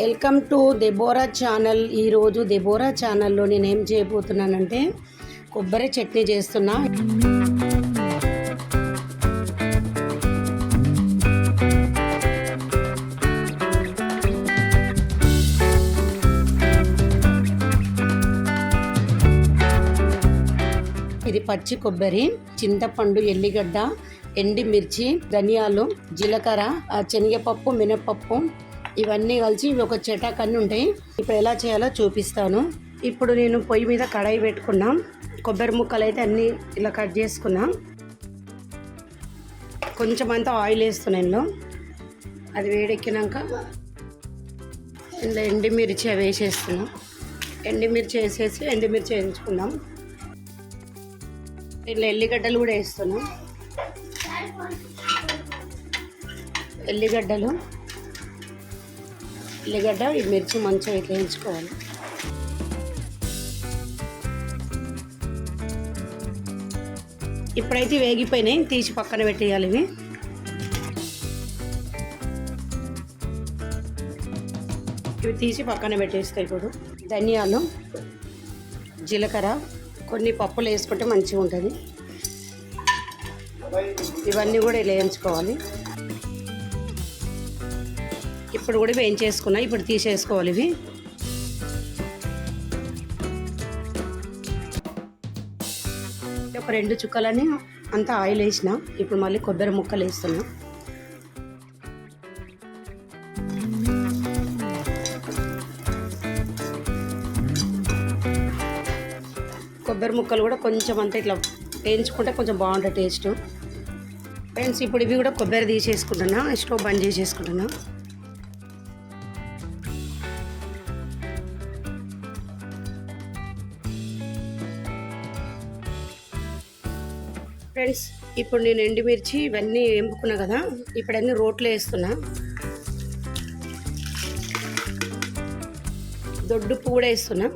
Welcome to Deborah channel. ఈరోజు Deborah ఛానల్లో నేను ఏం చేయబోతున్నానంటే కొబ్బరి చట్నీ చేస్తున్నా. ఇది పచ్చి కొబ్బరి చింతపండు ఎల్లిగడ్డ ఎండి మిర్చి ధనియాలు జీలకర్ర ఆ శనగపప్పు మినపప్పు ఇవన్నీ కలిసి ఇవి ఒక చెటాక్ అన్నీ ఉంటాయి. ఇప్పుడు ఎలా చేయాలో చూపిస్తాను. ఇప్పుడు నేను పొయ్యి మీద కడాయి పెట్టుకున్నా. కొబ్బరి ముక్కలు అయితే అన్నీ ఇలా కట్ చేసుకున్నా. కొంచెం అంతా ఆయిల్ వేస్తున్నా ఇందులో. అది వేడెక్కినాక ఇందులో ఎండిమిర్చి అవి వేసేస్తున్నాం. ఎండిమిర్చి వేసేసి ఎండిమిర్చి వేయించుకుందాం. ఇందులో ఎల్లిగడ్డలు కూడా వేస్తున్నాం. ఎల్లిగడ్డలు. ఉల్లిగడ్డ ఈ మిర్చి మంచిగా ఇట్లా వేయించుకోవాలి. ఇప్పుడైతే వేగిపోయినాయి తీసి పక్కన పెట్టేయాలి ఇవి. ఇవి తీసి పక్కన పెట్టేస్తాయి ఇప్పుడు. ధనియాలు జీలకర్ర కొన్ని పప్పులు వేసుకుంటే మంచిగా ఉంటుంది. ఇవన్నీ కూడా ఇలా వేయించుకోవాలి. ఇప్పుడు కూడా వేయించేసుకున్నా ఇప్పుడు తీసేసుకోవాలి ఇవి. ఒక రెండు చుక్కలని అంతా ఆయిల్ వేసిన ఇప్పుడు మళ్ళీ కొబ్బరి ముక్కలు వేస్తున్నా. కొబ్బరి ముక్కలు కూడా కొంచెం అంతా ఇట్లా వేయించుకుంటే కొంచెం బాగుంటుంది టేస్ట్. ఫ్రెండ్స్ ఇప్పుడు ఇవి కూడా కొబ్బరి తీసేసుకుంటున్నా స్టవ్ బంద్ చేసేసుకుంటున్నా. ఫ్రెండ్స్ ఇప్పుడు నేను ఎండుమిర్చి ఇవన్నీ ఎంపుకున్నా కదా ఇప్పుడు అన్నీ రోట్లో వేస్తున్నా. దొడ్డుప్పు కూడా వేస్తున్నా.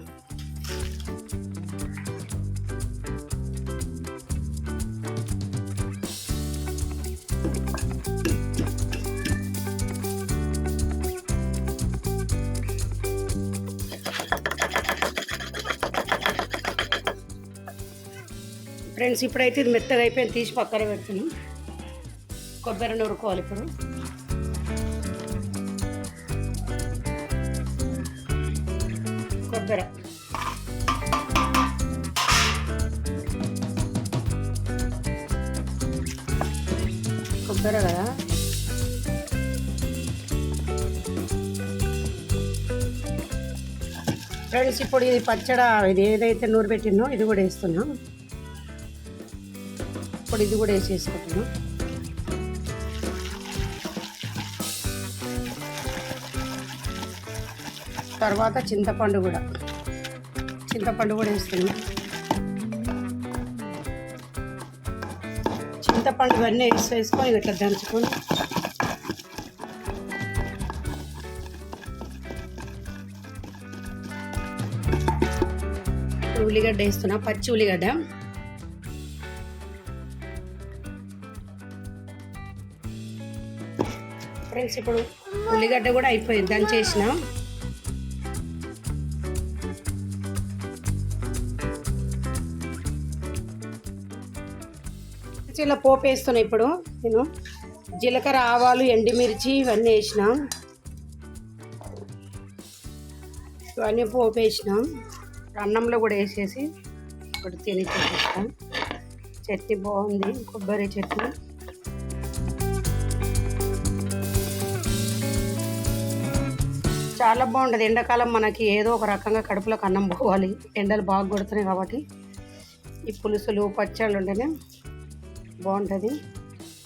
ఫ్రెండ్స్ ఇప్పుడైతే ఇది మెత్తగా అయిపోయింది తీసి పక్కన పెడుతున్నాం కొబ్బరి నూరుకోవాలి ఇప్పుడు. కొబ్బరి. కొబ్బరి కదా? ఫ్రెండ్స్ ఇప్పుడు ఇది పచ్చడ ఇది ఏదైతే నూరు పెట్టిందో ఇది కూడా వేస్తున్నాం. ఇప్పుడు ఇది కూడా వేసేసుకుంటున్నాం. తర్వాత చింతపండు కూడా. చింతపండు కూడా వేస్తున్నాం. చింతపండు ఇవన్నీ వేసి వేసుకొని ఇట్లా దంచుకొని ఉల్లిగడ్డ వేస్తున్నా పచ్చి ఉల్లిగడ్డ. ఫ్రెండ్స్ ఇప్పుడు ఉల్లిగడ్డ కూడా అయిపోయింది. దాన్ని చేసిన. ఇలా పోపు వేస్తున్నా ఇప్పుడు నేను. జీలకర్ర ఆవాలు ఎండుమిర్చి ఇవన్నీ వేసిన. ఇవన్నీ పోపు వేసిన. అన్నంలో కూడా వేసేసి ఇప్పుడు తిని చూపిస్తాను చట్నీ బాగుంది కొబ్బరి చట్నీ. చాలా బాగుంటుంది. ఎండాకాలం మనకి ఏదో ఒక రకంగా కడుపులోకి అన్నం పోవాలి. ఎండలు బాగా కొడుతున్నాయి కాబట్టి ఈ పులుసులు పచ్చళ్ళు ఉంటేనే బాగుంటుంది.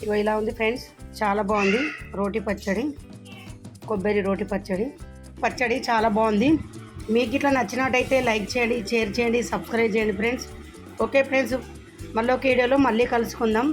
ఇగో ఇలా ఉంది ఫ్రెండ్స్. చాలా బాగుంది. రోటి పచ్చడి కొబ్బరి రోటి పచ్చడి. పచ్చడి చాలా బాగుంది. మీకు ఇట్లా నచ్చినట్టయితే లైక్ చేయండి షేర్ చేయండి సబ్స్క్రైబ్ చేయండి ఫ్రెండ్స్. Okay friends. మళ్ళీ ఒక వీడియోలో మళ్ళీ కలుసుకుందాం.